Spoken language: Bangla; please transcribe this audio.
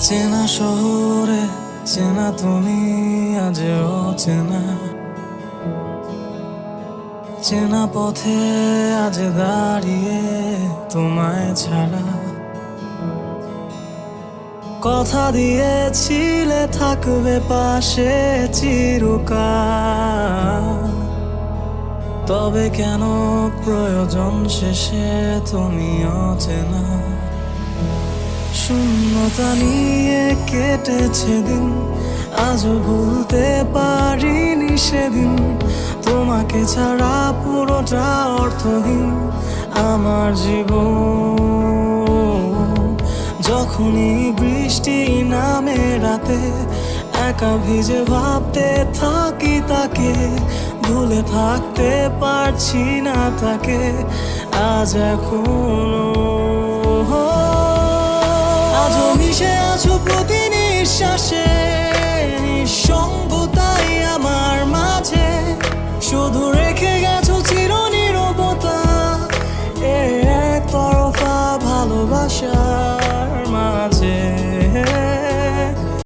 চেনা শহরে, চেনা তুমি আজও চেনা চেনা পথে আজ দাঁড়িয়ে তোমায় ছাড়া। কথা দিয়েছিলে, থাকবে পাশে চিরকাল। তবে কেন প্রয়োজন শেষে তুমি অচেনা? শূন্যতা নিয়ে কেটেছে দিন। আজও ভুলতে পারিনি সেদিন। তোমাকে ছাড়া পুরোটা অর্থহীন আমার জীবন। যখনই বৃষ্টি নামে রাতে, একা ভিজে ভাবতে থাকি তাকে। ভুলে থাকতে পারছি না তাকে। আজ এখনও প্রতি নিঃশ্বাসে নিঃসঙ্গতাই আমার মাঝে। শুধু রেখে গেছো চির নীরবতা এ তরফা ভালোবাসা।